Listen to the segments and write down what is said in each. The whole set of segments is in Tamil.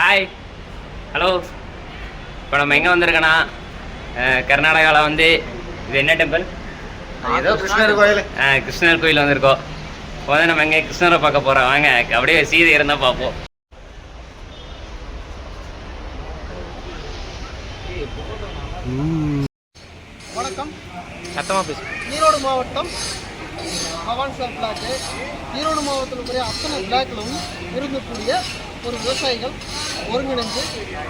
ஹாய் ஹலோ இப்போ நம்ம எங்கே வந்திருக்கோன்னா கர்நாடகாவில் வந்து இது என்ன டெம்பிள் ஏதோ கிருஷ்ணர் கோயில். கிருஷ்ணர் கோயில் வந்திருக்கோம். இப்போ வந்து நம்ம எங்கே கிருஷ்ணரை பார்க்க போகிறோம் வாங்க அப்படியே சீதை இருந்தால் பார்ப்போம். வணக்கம். சத்தமாக பேசு. ஈரோடு மாவட்டம் பவான் சார் பிளாக்கு. ஈரோடு மாவட்டத்தில் இருக்கிற அத்தனை பிளாக்களும் இருக்கக்கூடிய ஒரு விவசாயிகள் ஒருங்கிணைந்து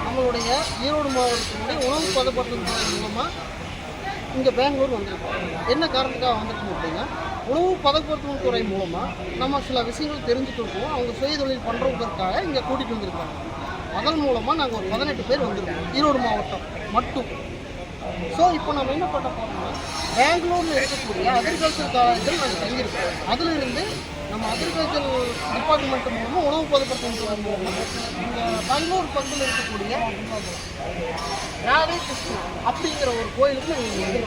நம்மளுடைய ஈரோடு மாவட்டத்தினுடைய உணவு பதப்படுத்தும் துறை மூலமாக இங்கே பெங்களூர் வந்திருக்கோம். என்ன காரணத்துக்காக வந்திருக்கோம் அப்படின்னா உணவு பதப்படுத்தும் துறை மூலமாக நம்ம சில விஷயங்கள் தெரிஞ்சுக்கிட்டு அவங்க சுயதொழில் பண்ணுறவங்களுக்காக இங்கே கூட்டிகிட்டு வந்திருக்காங்க. அதன் மூலமாக நாங்கள் ஒரு பதினெட்டு பேர் வந்திருக்கோம். ஈரோடு மாவட்டம் மட்டும். ஸோ இப்போ நம்ம என்ன பண்ண போகிறோம்னா பெங்களூரில் இருக்கக்கூடிய அக்ரிகல்ச்சர் காலேஜில் நாங்கள் தங்கியிருக்கோம். அதிலிருந்து நம்ம அக்ரிகல்ச்சர் டிபார்ட்மெண்ட் மூலமாக உணவு பதப்படுத்தும் இந்த பெங்களூர் பக்கத்தில் இருக்கக்கூடிய ராதே கிருஷ்ணன் அப்படிங்கிற ஒரு கோயிலுக்கு நாங்கள்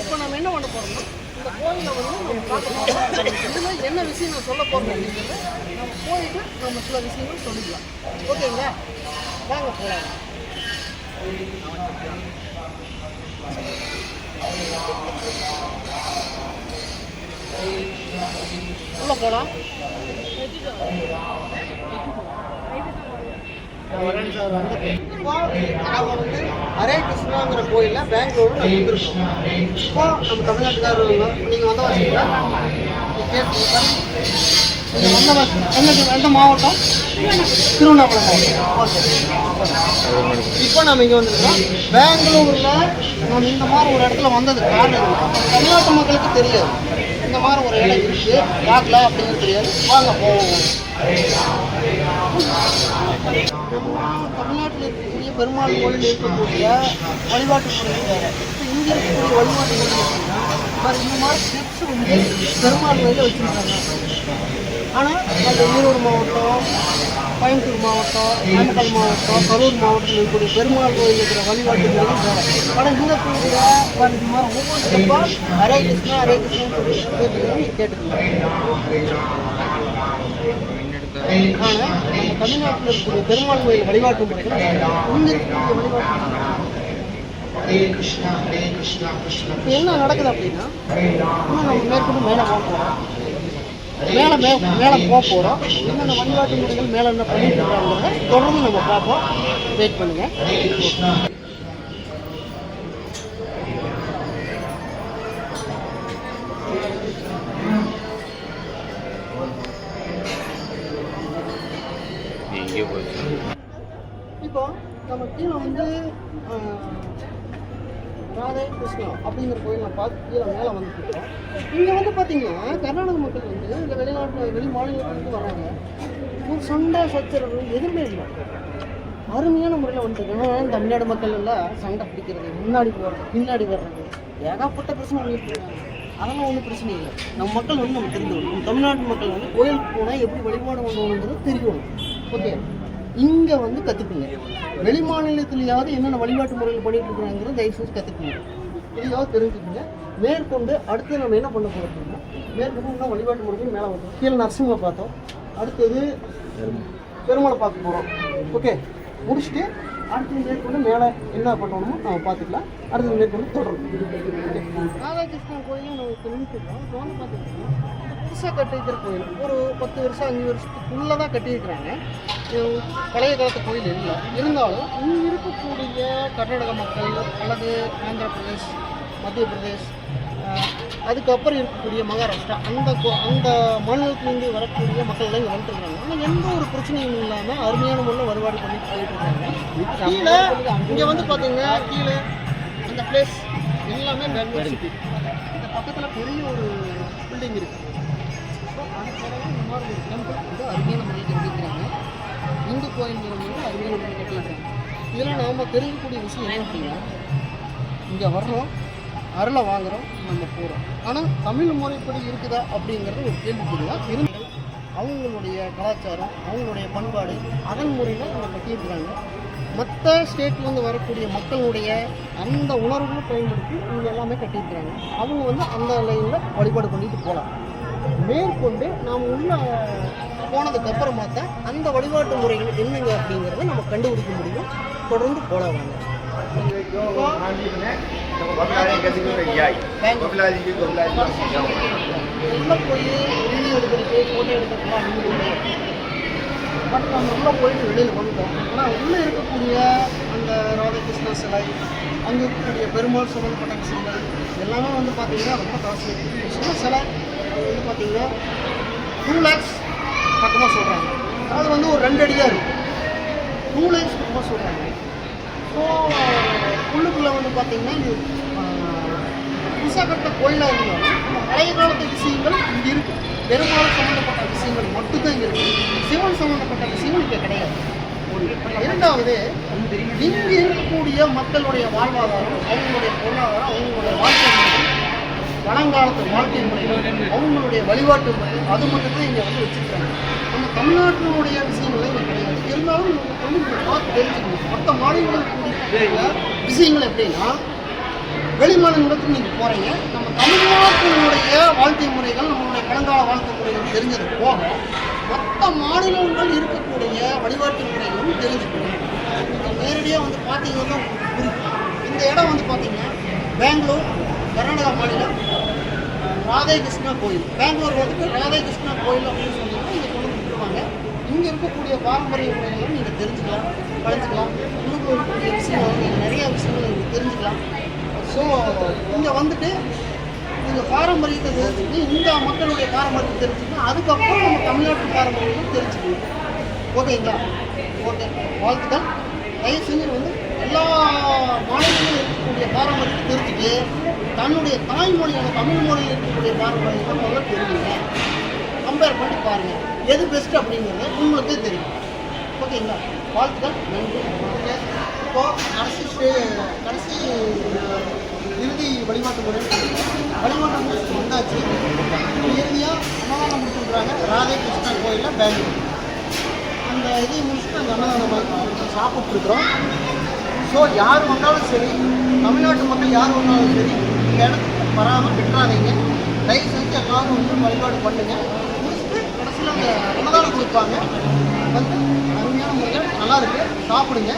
இப்போ நம்ம என்ன பண்ண போகிறோம்னா இந்த கோயிலை வந்து நம்ம பார்க்க இதில் என்ன விஷயம் நான் சொல்ல போகிறோம் அப்படிங்கிறத நம்ம போயிட்டு நம்ம சில விஷயங்கள் சொல்லிக்கலாம். ஓகேங்களா? வாங்க போகலாம் Thank you. இப்போ நாம வந்து கிருஷ்ணாங்கிற கோயில்ல பெங்களூர் நம்ம இப்போ நம்ம தமிழ்நாட்டுக்காரர் நீங்க வந்த வசீங்களா நீங்க வந்த எந்த எந்த மாவட்டம்? திருவண்ணாமலை. மாவட்டம் ஓகே. இப்போ நம்ம இங்கே வந்திருக்கோம். பெங்களூரில் நம்ம இந்த மாதிரி ஒரு இடத்துல வந்தது. காரணம் தமிழ்நாட்டு மக்களுக்கு தெரியாது. இந்த மாதிரி ஒரு இடம் இருக்கு பார்க்கலாம் அப்படின்னு தெரியாது. வாங்க போவோம். தமிழ்நாட்டில் இருக்கக்கூடிய பெருமாள் கோயில் இருக்கக்கூடிய வழிபாட்டு முறை வேறு. இங்கே இருக்கக்கூடிய வழிபாட்டு முறை இந்த மாதிரி ஸ்டெப்ஸ் வந்து பெருமாள் கோயிலில் வச்சுருக்காங்க. ஆனால் அந்த ஈரோடு மாவட்டம் கோயம்புத்தூர் மாவட்டம் நாமக்கல் மாவட்டம் கரூர் மாவட்டத்தில் இருக்கக்கூடிய பெருமாள் கோயில் இருக்கிற வழிபாட்டு முறைகள் வேறு ஆனால் இந்த கோயிலில் ஒவ்வொரு ஸ்டெப்பாக ஹரே கிருஷ்ணா ஹரே கிருஷ்ணன் சொல்லி கேட்டுக்கலாம் ஆனால் நம்ம தமிழ்நாட்டில் இருக்கக்கூடிய பெருமாள் கோயில் வழிபாட்டு முறைகள் இங்கே இருக்கக்கூடிய வழிபாட்டு என்ன நடக்குது அப்படின்னா இன்னும் நம்ம மேற்கொண்டு மேலே போக போகிறோம் மேலே மே மேலே போக போகிறோம் என்னென்ன வழிபாட்டு முறைகள் மேலே என்ன பண்ணிட்டு இருக்காங்கிறத தொடர்ந்து நம்ம பார்ப்போம். வெயிட் பண்ணுங்க. எங்கேயோ போயிடுச்சு இப்போ நம்ம கீழே வந்து ராதே கிருஷ்ணா அப்படிங்கிற கோயில் நான் பார்த்து கீழே மேலே வந்துருக்கோம் இங்கே வந்து பார்த்தீங்கன்னா கர்நாடக மக்கள் வந்து இந்த வெளிநாட்டு வெளி மாநிலத்துலேருந்து வராங்க. ஒரு சண்டை சச்சரவு எதுவுமே இல்லை. அருமையான முறையில் வந்துட்டு தமிழ்நாடு மக்கள் எல்லாம் சண்டை பிடிக்கிறது முன்னாடி போகிறது பின்னாடி வர்றது. ஏகப்பட்ட பிரச்சனை பண்ணிட்டு அதெல்லாம் ஒன்றும் பிரச்சனை இல்லை. நம்ம மக்கள் வந்து நம்ம தெரிஞ்சுக்கணும் நம்ம தமிழ்நாட்டு மக்கள் வந்து கோயிலுக்கு போனால் எப்படி வழிபாடு பண்ணுவோம்ன்றது தெரியணும் ஓகே. இங்கே வந்து கற்றுக்குங்க வெளி மாநிலத்திலேயாவது என்னென்ன வழிபாட்டு முறையில் பண்ணிட்டு இருக்கிறாங்கிறத தயவு செஞ்சு கற்றுக்குங்க இதையாவது தெரிஞ்சுக்குங்க. மேற்கொண்டு அடுத்து நம்ம என்ன பண்ண போகிறோம் அப்படின்னா மேற்கொண்டு இன்னும் வழிபாட்டு முறைகள் மேலே வந்தோம் கீழே நரசிம்மை பார்த்தோம். அடுத்தது பெருமாளை பார்க்க போகிறோம் ஓகே. முடிச்சுட்டு அடுத்து மேற்கொண்டு மேலே என்ன பண்ணணுமோ நம்ம பார்த்துக்கலாம். அடுத்தது மேற்கொண்டு தொடரும். ராதாகிருஷ்ணன் கோயிலும் நம்ம இப்போ நின்றுட்டுருக்கோம் பார்த்தீங்கன்னா புதுசாக கட்டிருக்கிற கோயில். ஒரு பத்து வருஷம் அஞ்சு வருஷத்துக்குள்ளே தான் கட்டியிருக்கிறாங்க. இது பழைய காலத்து கோயில் இல்லை. இருந்தாலும் இங்கே இருக்கக்கூடிய கர்நாடக மக்கள் அல்லது ஆந்திர பிரதேஷ் மத்திய பிரதேஷ் அதுக்கப்புறம் இருக்கக்கூடிய மகாராஷ்டிரா அந்த கோ- அந்த மாநிலத்திலேருந்து வரக்கூடிய மக்கள் எல்லாம் இங்கே வந்துருக்காங்க ஆனால் எந்த ஒரு பிரச்சனையும் இல்லாமல் அருமையான முறையில் வருவாடு பண்ணி போயிட்டு இருக்காங்க கீழே இங்கே வந்து பார்த்தீங்கன்னா கீழே அந்த பிளேஸ் எல்லாமே பெங்களூர் சிட்டி இந்த பக்கத்தில் பெரிய ஒரு பில்டிங் இருக்குது இந்த மாதிரி ஒரு டெம்பிள் வந்து அருமையான முறையில் கட்டியிருக்கிறாங்க இந்து கோயில்ங்கிற முறையில் அருமையான முறையில் கட்டியிருக்காங்க இதில் நாம் தெரிஞ்சுக்கூடிய விஷயம் என்ன அப்படின்னா இங்கே வர்றோம் அருளை வாங்குறோம். நம்ம போகிறோம் ஆனால் தமிழ் முறைப்படி இருக்குதா அப்படிங்கிறது ஒரு கேள்விக்குறிதான் இருந்து அவங்களுடைய கலாச்சாரம் அவங்களுடைய பண்பாடு அதன் முறையில் இங்கே கட்டியிருக்கிறாங்க மற்ற ஸ்டேட்லேருந்து வரக்கூடிய மக்களுடைய அந்த உணர்வுகளை பயன்படுத்தி இங்கே எல்லாமே கட்டியிருக்கிறாங்க? அவங்க வந்து அந்த லைனில் வழிபாடு பண்ணிட்டு போகலாம். மேற்கொண்டு நாம் உள்ள போனதுக்கு அப்புறமா தான் அந்த வழிபாட்டு முறைகள் என்னங்க அப்படிங்கிறத நம்ம கண்டுபிடிக்க முடியும். தொடர்ந்து போல வாங்க. உள்ள போய் வீடியோ எடுக்கிறதுக்கு ஃபோட்டோ எடுக்கிறதுக்குலாம் பட் நம்ம உள்ளே போயிட்டு வெளியில் வந்துட்டோம். ஆனால் உள்ளே இருக்கக்கூடிய அந்த ராதாகிருஷ்ணா சிலை அங்கே இருக்கக்கூடிய பெருமாள் சம்மந்தப்பட்ட விஷயங்கள் எல்லாமே வந்து பார்த்தீங்கன்னா ரொம்ப காஸ்ட்லி. சின்ன சிலை அது வந்து பார்த்தீங்கன்னா டூ லேக்ஸ் பக்கமாக சொல்கிறாங்க அது வந்து ஒரு ரெண்டு அடி தான் இருக்கும். டூ லேக்ஸ் பக்கமாக சொல்கிறாங்க ஸோ உள்ளுக்குள்ளே வந்து பார்த்தீங்கன்னா இது புதுசாக கட்ட கோயிலாக இருந்தாலும் பழைய காலத்து விஷயங்கள் இங்கே இருக்குது பெரும்பாலும் சம்மந்தப்பட்ட விஷயங்கள் மட்டும்தான் இங்கே இருக்குது சிவன் சம்மந்தப்பட்ட விஷயங்கள் இங்கே கிடையாது. இரண்டாவது இங்கு இருக்கக்கூடிய மக்களுடைய வாழ்வாதாரம் அவங்களுடைய பொருளாதாரம் அவங்களுடைய வாழ்க்கை பழங்காலத்து வாழ்க்கை முறைகள் அவங்களுடைய வழிபாட்டு முறை அது மட்டும்தான் இங்கே வந்து வச்சுருக்காங்க. நம்ம தமிழ்நாட்டினுடைய விஷயங்களை இங்கே கிடையாது. இருந்தாலும் வந்து பார்த்து தெரிஞ்சுக்கணும். மற்ற மாநிலங்களுக்கு விஷயங்கள் எப்படின்னா வெளி மாநிலங்களுக்கு நீங்கள் போகிறீங்க நம்ம தமிழ்நாட்டினுடைய வாழ்க்கை முறைகள் நம்மளுடைய பழங்கால வாழ்க்கை முறைகள் தெரிஞ்சது போக மற்ற மாநிலங்கள் இருக்கக்கூடிய வழிபாட்டு முறைகளும் தெரிஞ்சுக்கணும். நீங்கள் நேரடியாக வந்து பார்த்தீங்கன்னா புரியும் இந்த இடம் வந்து பார்த்தீங்கன்னா பெங்களூர் கர்நாடகா மாநிலம் ராதே கிருஷ்ணா கோயில். பெங்களூர் வந்துட்டு ராதே கிருஷ்ணா கோயில் அப்படின்னு சொன்னீங்கன்னா இங்கே கொண்டு வந்து விட்டுருவாங்க. இங்கே இருக்கக்கூடிய பாரம்பரிய முறைகளும் நீங்கள் தெரிஞ்சுக்கலாம் படிச்சுக்கலாம் உள்ளுக்குள்ள இருக்கக்கூடிய விஷயங்கள் நீங்கள் நிறைய விஷயங்கள் நீங்கள் தெரிஞ்சுக்கலாம். ஸோ இங்கே வந்துட்டு நீங்கள் பாரம்பரியத்தை தெரிஞ்சுக்கிட்டு இந்த மக்களுடைய பாரம்பரியத்தை தெரிஞ்சுக்கணும் அதுக்கப்புறம் நம்ம தமிழ்நாட்டு பாரம்பரியத்தை தெரிஞ்சுக்கணும். ஓகேங்களா ஓகே வாழ்த்துக்கள். தயவு செஞ்சு வந்து எல்லா மாநிலங்களும் இருக்கக்கூடிய பாரம்பரியத்தை தெரிஞ்சுட்டு தன்னுடைய தாய்மொழியான தமிழ் மொழியில் இருக்கக்கூடிய பாரம்பரியத்தை முதல்ல தெரியுங்க கம்பேர் பண்ணி பாருங்கள் எது பெஸ்ட் அப்படிங்கிறது உங்களுக்கே தெரியும். ஓகேங்களா வாழ்த்துக்கள். நன்றி. இப்போ கடைசி கடைசி இறுதி வழிபாட்டு முறை. வழிபாட்டு முறை வந்தாச்சு. இறுதியாக அன்னதானம் முடிச்சுன்றாங்க ராதே கிருஷ்ணன் கோயிலில் பெங்களூர் அந்த இதை முடிச்சுட்டு அந்த அன்னதானம் சாப்பிட்டுருக்குறோம். ஸோ யார் வந்தாலும் சரி தமிழ்நாட்டு மக்கள் யார் வந்தாலும் சரி இந்த இடத்துக்கு வராமல் விட்டுறாதீங்க. தயவு செஞ்சு எல்லாரும் வந்து வழிபாடு பண்ணுங்க. முடிச்சுட்டு கடைசியில் அந்த அன்னதானம் கொடுப்பாங்க வந்து அருமையான முறையில் நல்லா இருக்கு. சாப்பிடுங்க.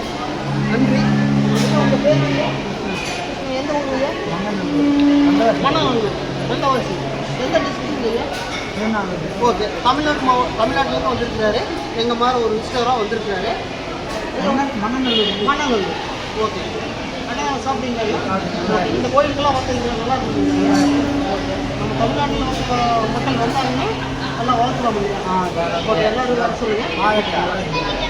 நன்றி. உங்கள் பேர் எந்த ஊருங்க மன்னவங்களூர் மண்டவாசி எந்த டிஸ்ட்ரிக்ட் ஓகே தமிழ்நாட்டு மாவ தமிழ்நாட்டிலேருந்து வந்திருக்கிறாரு. எங்கள் மாதிரி ஒரு விசிட்டராக வந்திருக்கிறாரு. மன்னநல்லூர். மன்னநல்லூர். ஓகே அண்ணா சாப்பிட்டீங்களா இந்த கோயிலுக்கெல்லாம் வந்தீங்களா நல்லா இருந்தீங்களா ஓகே நம்ம தமிழ்நாட்டில் வந்து மக்கள் வந்தாங்கன்னா நல்லா வளர்த்துலாம் ஓகே எல்லாரும் சொல்லுங்கள்